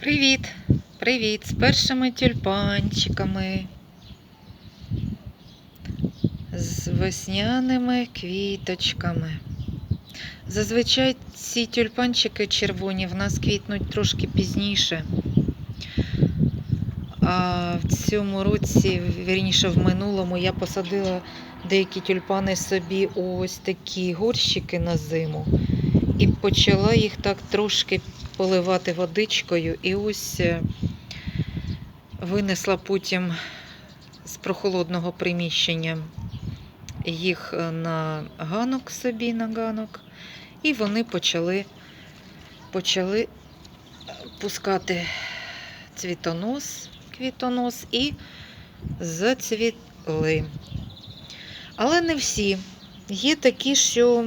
Привіт! Привіт! З першими тюльпанчиками. З весняними квіточками. Зазвичай ці тюльпанчики червоні в нас квітнуть трошки пізніше. А в цьому році, вірніше в минулому, я посадила деякі тюльпани собі ось такі горщики на зиму. І почала їх так трошки поливати водичкою. І ось е, винесла потім з прохолодного приміщення їх е, на ганок собі на ганок. І вони почали, почали пускати цвітонос, квітонос і зацвіли. Але не всі. Є такі, що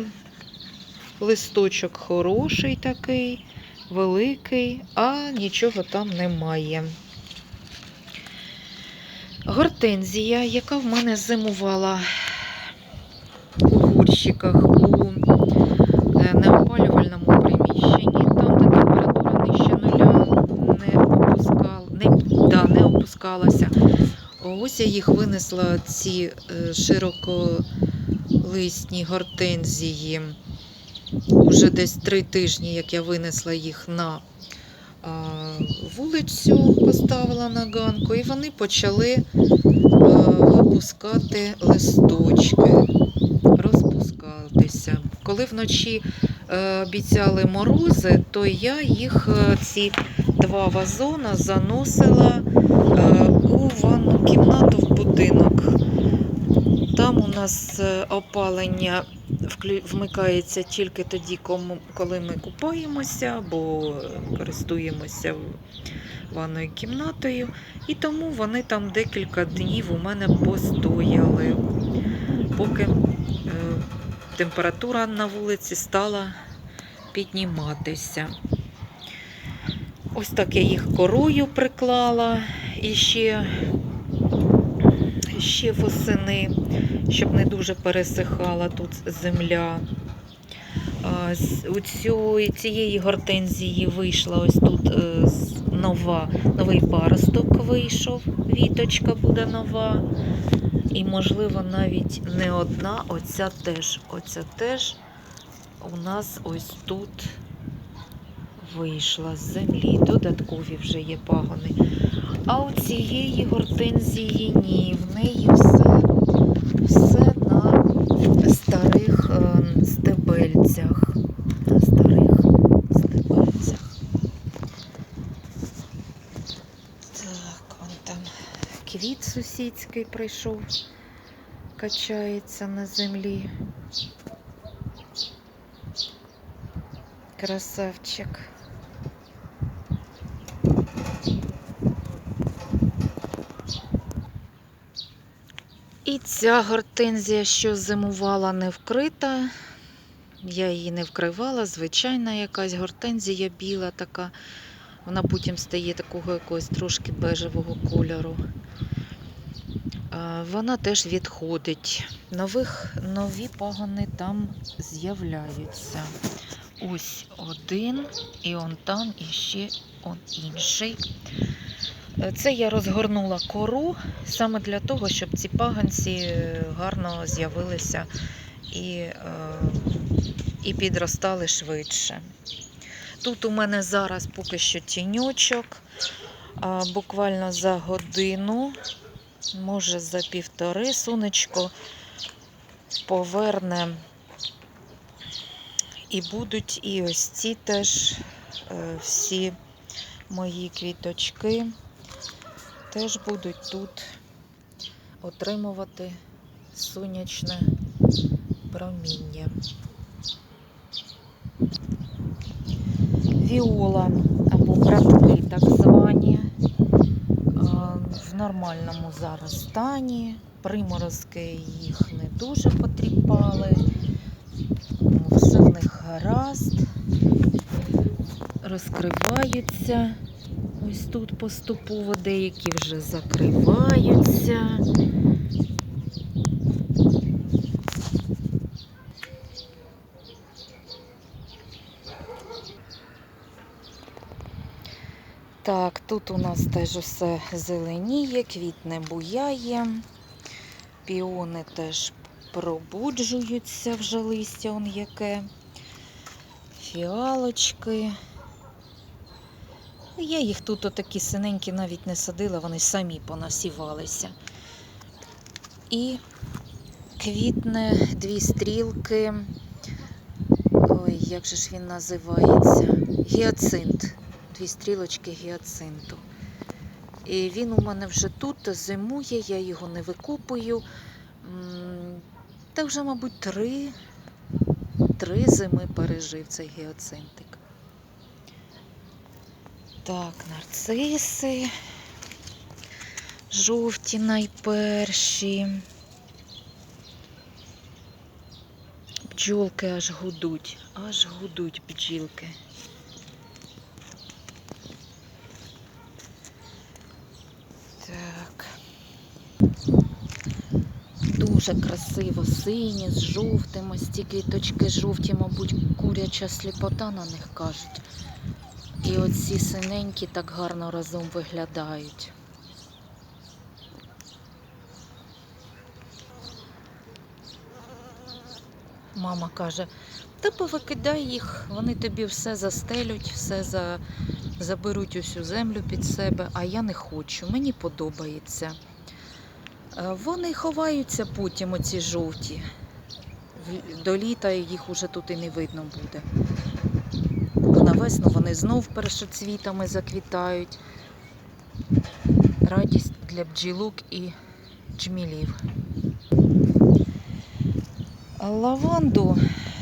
листочок хороший такий, великий, а нічого там немає. Гортензія, яка в мене зимувала у горщиках у е, неопалювальному приміщенні, там, де температура нижче нуля не, опускал, не, да, не опускалася. Ось я їх винесла, ці е, широколисні гортензії. Уже десь три тижні, як я винесла їх на вулицю, поставила на ганку, і вони почали випускати листочки, розпускатися. Коли вночі е, обіцяли морози, то я їх е, ці два вазона заносила е, у ванну кімнату в будинок. Там у нас е, опалення вмикається тільки тоді, коли ми купаємося або користуємося ванною кімнатою. І тому вони там декілька днів у мене постояли, поки е, температура на вулиці стала підніматися. Ось так я їх корою приклала і ще, ще восени, щоб не дуже пересихала тут земля. У цієї гортензії вийшла ось тут е, нова, новий паросток вийшов, віточка буде нова. І, можливо, навіть не одна, оця теж. Оця теж у нас ось тут вийшла з землі. Додаткові вже є пагони. А у цієї гортензії ні, в неї все, все на старих е, стебельцях. На старих стебельцях. Так, он там квіт сусідський прийшов, качається на землі. Красавчик. Ця гортензія, що зимувала не вкрита, я її не вкривала, звичайна якась гортензія біла така. Вона потім стає такого якогось трошки бежевого кольору. Вона теж відходить. Нових, нові пагони там з'являються. Ось один, і он там, і ще он інший. Це я розгорнула кору саме для того, щоб ці паганці е, гарно з'явилися і, е, і підростали швидше. Тут у мене зараз поки що тіньочок, буквально за годину, може за півтори сонечко поверне. І будуть і ось ці теж е, всі мої квіточки теж будуть тут отримувати сонячне проміння. Віола або братки, так звані, в нормальному зараз стані. Приморозки їх не дуже потріпали. Все в них гаразд. Розкриваються. Ось тут поступово деякі вже закриваються. Так, тут у нас теж усе зеленіє, квітне буяє. Піони теж пробуджуються вже листя он яке. Фіалочки. Я їх тут отакі синенькі навіть не садила, вони самі понасівалися. І квітне дві стрілки. Ой, як же ж він називається? Гіацинт. Дві стрілочки гіацинту. І він у мене вже тут зимує, я його не викупую. Та вже, мабуть, три, три зими пережив цей гіацинтик. Так, нарциси. Жовті найперші. Бджолки аж гудуть, аж гудуть бджілки. Так. Дуже красиво, сині з жовтим, ось ці квіточки жовті, мабуть, куряча сліпота на них кажуть. І оці синенькі так гарно разом виглядають. Мама каже, та повикидай їх, вони тобі все застелють, все за... заберуть усю землю під себе, а я не хочу, мені подобається. Е, Вони ховаються потім, оці жовті. До літа їх уже тут і не видно буде. Весну вони знов першоцвітами заквітають. Радість для бджілок і джмілів. Лаванду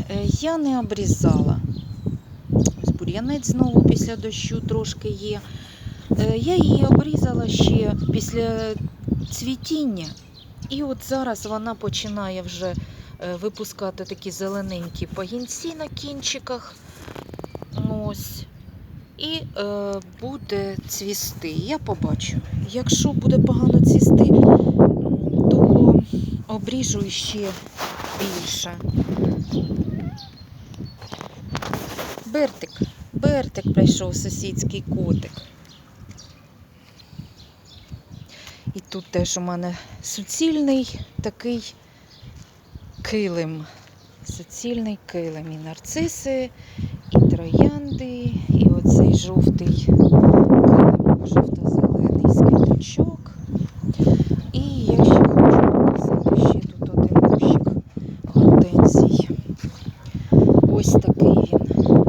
е, я не обрізала. Бур'янець знову після дощу трошки є. Е, Я її обрізала ще після цвітіння. І от зараз вона починає вже е, випускати такі зелененькі пагінці на кінчиках. Ось. І е, буде цвісти. Я побачу. Якщо буде погано цвісти, то обріжу ще більше. Бертик, Бертик прийшов сусідський котик. І тут теж у мене суцільний такий килим. Суцільний килим. І нарциси, троянди, і оцей жовтий жовто-зелений з. І я ще хочу показати ще тут один кущик гортензій. Ось такий він.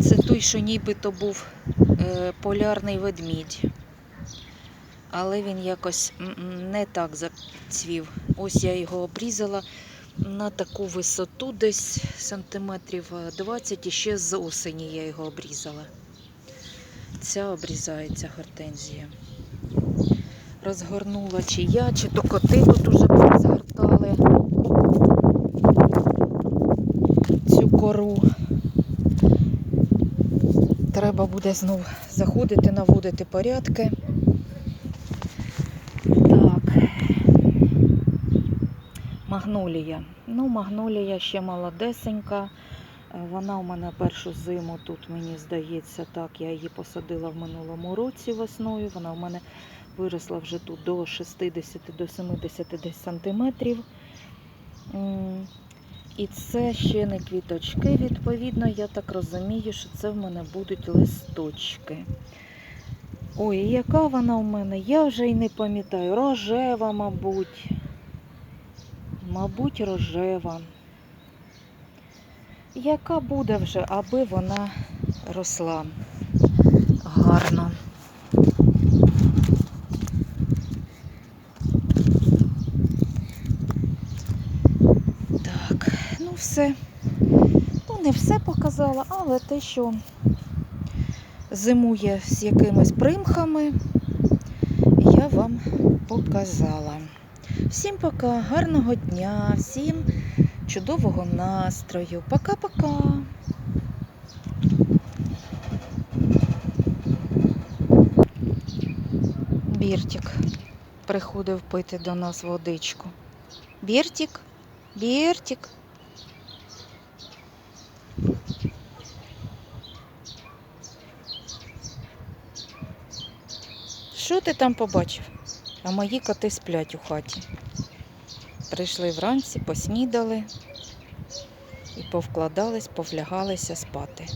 Це той, що нібито був е, полярний ведмідь. Але він якось не так зацвів. Ось я його обрізала на таку висоту, десь сантиметрів е, 20, і ще з осені я його обрізала. Ця обрізається гортензія. Розгорнула чи я, чи то коти тут уже згортали цю кору. Треба буде знов заходити, наводити порядки. Так. Магнолія. Ну, магнолія ще молодесенька. Е, Вона у мене першу зиму тут, мені здається, так, я її посадила в минулому році весною. Вона у мене виросла вже тут до 60 до 70 десь сантиметрів. І це ще не квіточки, відповідно, я так розумію, що це в мене будуть листочки. Ой, яка вона у мене? Я вже й не пам'ятаю. Рожева, мабуть. Мабуть, рожева. Яка буде вже, аби вона росла гарно. Так, ну все. Ну, не все показала, але те, що зимує з якимись примхами, я вам показала. Всім пока, гарного дня, всім чудового настрою. Пока-пока. Біртік приходив пити до нас водичку. Біртік, Біртік. Що ти там побачив? А мої коти сплять у хаті. Прийшли вранці, поснідали і повкладались, повлягалися спати.